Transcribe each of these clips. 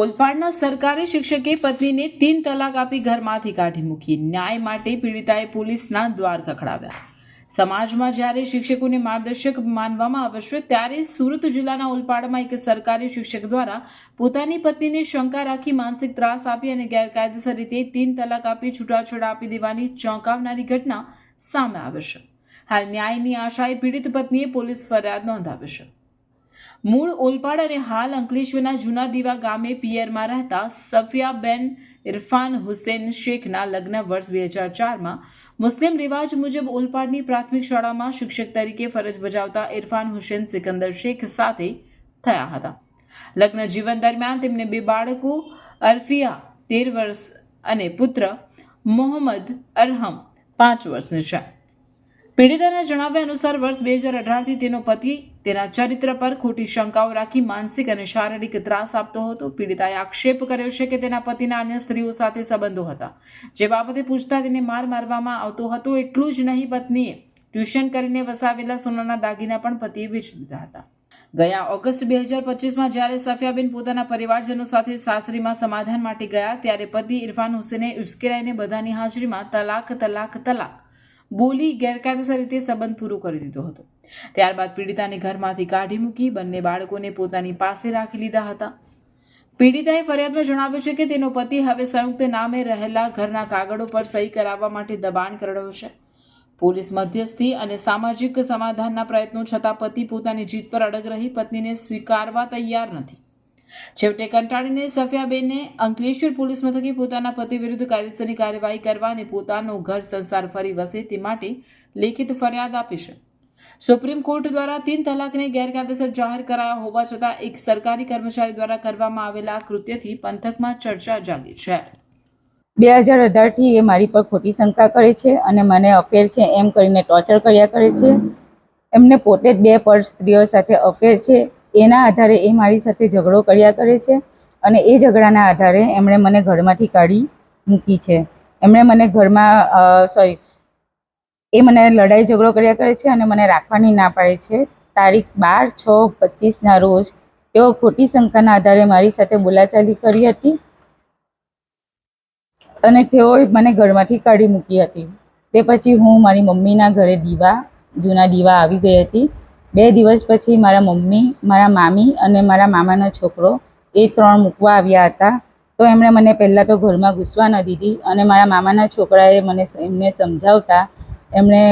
ઓલપાડના સરકારી શિક્ષકે પત્નીને તીન તલાક આપી ઘરમાંથી કાઢી મૂકી. ન્યાય માટે પીડિતાએ પોલીસના દ્વાર ખખડાવ્યા. સમાજમાં જ્યારે શિક્ષકોને માર્ગદર્શક માનવામાં આવશે, ત્યારે સુરત જિલ્લાના ઓલપાડમાં એક સરકારી શિક્ષક દ્વારા પોતાની પત્નીને શંકા રાખી માનસિક ત્રાસ આપી અને ગેરકાયદેસર રીતે તીન તલાક આપી છૂટાછેડા આપી દેવાની ચોંકાવનારી ઘટના સામે આવે છે. હાલ ન્યાયની આશાએ પીડિત પત્નીએ પોલીસ ફરિયાદ નોંધાવી છે. મૂળ ઓલપાડ અને હાલ અંકલેશ્વરના જૂના દીવા ગામે પિયરમાં રહેતા સફિયાબેન ઇરફાન હુસેન શેખના લગ્ન વર્ષ બે હજાર ચારમાં મુસ્લિમ રિવાજ મુજબ ઓલપાડની પ્રાથમિક શાળામાં શિક્ષક તરીકે ફરજ બજાવતા ઇરફાન હુસેન સિકંદર શેખ સાથે થયા હતા. લગ્ન જીવન દરમિયાન તેમને બે બાળકો, અરફિયા તેર વર્ષ અને પુત્ર મોહમ્મદ અરહમ પાંચ વર્ષનું છે. પીડિતાના જણાવ્યા અનુસાર વર્ષ બે હજાર અઢારથી તેનો પતિ તેના ચરિત્ર પર ખોટી શંકાઓ રાખી માનસિક અને શારીરિક ત્રાસ આપતો હતો. પીડિતાએ આક્ષેપ કર્યો છે કે તેના પતિના અન્ય સ્ત્રીઓ સાથે સંબંધો હતા. જે બાબતે પૂછતા તેને માર મારવામાં આવતો હતો એટલું જ નહીં, પત્નીએ ટ્યુશન કરીને વસાવેલા સોનાના દાગીના પણ પતિએ વેચી દીધા હતા. ગયા ઓગસ્ટ બે હજાર પચીસમાં જ્યારે સફિયાબેન પોતાના પરિવારજનો સાથે સાસરીમાં સમાધાન માટે ગયા, ત્યારે પતિ ઇરફાન હુસેને ઉશ્કેરાઈને બધાની હાજરીમાં તલાક તલાક તલાક બોલી ગેરકાયદેસર રીતે સંબંધ પૂરો કરી દીધો હતો. ત્યારબાદ પીડિતાને ઘરમાંથી કાઢી મૂકી બંને બાળકોને પોતાની પાસે રાખી લીધા હતા. પીડિતાએ ફરિયાદમાં જણાવ્યું છે કે તેનો પતિ હવે સંયુક્ત નામે રહેલા ઘરના કાગળો પર સહી કરાવવા માટે દબાણ કરડ્યો છે. પોલીસ મધ્યસ્થી અને સામાજિક સમાધાનના પ્રયત્નો છતાં પતિ પોતાની જીત પર અડગ રહી, પત્નીને સ્વીકારવા તૈયાર નથી. છેવટે કંટાળીને સફિયાબેને અંકલેશ્વર પોલીસ મથકે પોતાના પતિ વિરુદ્ધ કાયદેસરની કાર્યવાહી કરવા અને પોતાનો ઘર સંસાર ફરી વસે તે માટે લેખિત ફરિયાદ આપી છે. સુપ્રીમ કોર્ટ દ્વારા તીન તલાકને ગેરકાયદેસર જાહેર કરાયા હોવા છતાં એક સરકારી કર્મચારી દ્વારા કરવામાં આવેલા કૃત્યથી પંથકમાં ચર્ચા જાગી છે. બે હજાર અઢારથી એ મારી પર ખોટી શંકા કરે છે અને મને અફેર છે એમ કરીને ટોર્ચર કર્યા કરે છે. એમને પોતે જ બે પર સ્ત્રીઓ સાથે અફેર છે. એના આધારે એ મારી સાથે ઝઘડો કર્યા કરે છે અને એ ઝઘડાના આધારે એમણે મને ઘરમાંથી કાઢી મૂકી છે. એમણે મને ઘરમાં સોરી એ મને લડાઈ ઝઘડો કર્યા કરે છે અને મને રાખવાની ના પાડે છે. તારીખ બાર છ પચીસના રોજ તેઓ ખોટી શંકાના આધારે મારી સાથે બોલાચાલી કરી હતી અને તેઓએ મને ઘરમાંથી કાઢી મૂકી હતી. તે પછી હું મારી મમ્મીના ઘરે દીવા, જૂના દીવા આવી ગઈ હતી. બે દિવસ પછી મારા મમ્મી, મારા મામી અને મારા મામાનો છોકરો એ ત્રણ મૂકવા આવ્યા હતા. તો એમણે મને પહેલાં તો ઘરમાં ઘૂસવા ન દીધી અને મારા મામાના છોકરાએ મને એમને સમજાવતા એમણે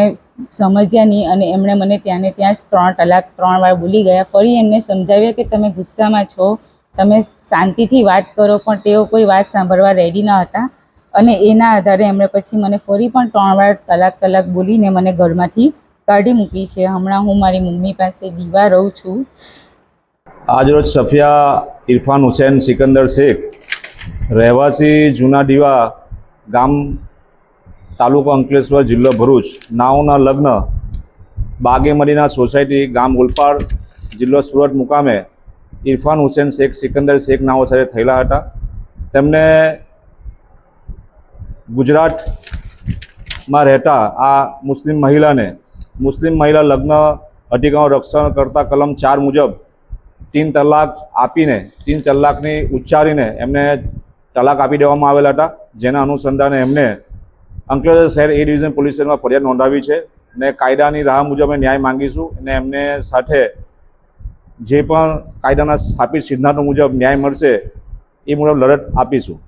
સમજ્યા નહીં અને એમણે મને ત્યાં ને ત્યાં જ ત્રણ કલાક ત્રણ વાર બોલી ગયા. ફરી એમને સમજાવ્યા કે તમે ગુસ્સામાં છો, તમે શાંતિથી વાત કરો, પણ તેઓ કોઈ વાત સાંભળવા રેડી ન હતા અને એના આધારે એમણે પછી મને ફરી પણ ત્રણ વાર કલાક કલાક બોલીને મને ઘરમાંથી કાઢી મૂકી છે. હમણાં હું મારી મમ્મી પાસે દીવા રહું છું. આજરોજ સફિયા, ઇરફાન હુસેન, સિકંદર શેખ, રહેવાસી જૂના દીવા, ગામ, તાલુકો અંકલેશ્વર, જિલ્લો ભરૂચ, નાઓના લગ્ન, બાગેમરીના સોસાયટી, ગામ ઓલપાડ જિલ્લો સુરત મુકામે ઇરફાન હુસેન શેખ, સિકંદર શેખ નાઓ સાથે થયેલા હતા. તેમને ગુજરાતમાં રહેતા આ મુસ્લિમ મહિલાને મુસ્લિમ મહિલા લગ્ન અધિકારો રક્ષણ કરતા કલમ ચાર મુજબ તીન તલાક આપીને, તીન તલાકની ઉચ્ચારીને એમને તલાક આપી દેવામાં આવેલા હતા, જેના અનુસંધાને એમને અંકલેશ્વર શહેર એ ડિવિઝન પોલીસ સ્ટેશનમાં ફરિયાદ નોંધાવી છે ને કાયદાની રાહ મુજબ અમે ન્યાય માંગીશું અને એમને સાથે જે પણ કાયદાના સ્થાપિત સિદ્ધાંતો મુજબ ન્યાય મળશે એ મુજબ લડત આપીશું.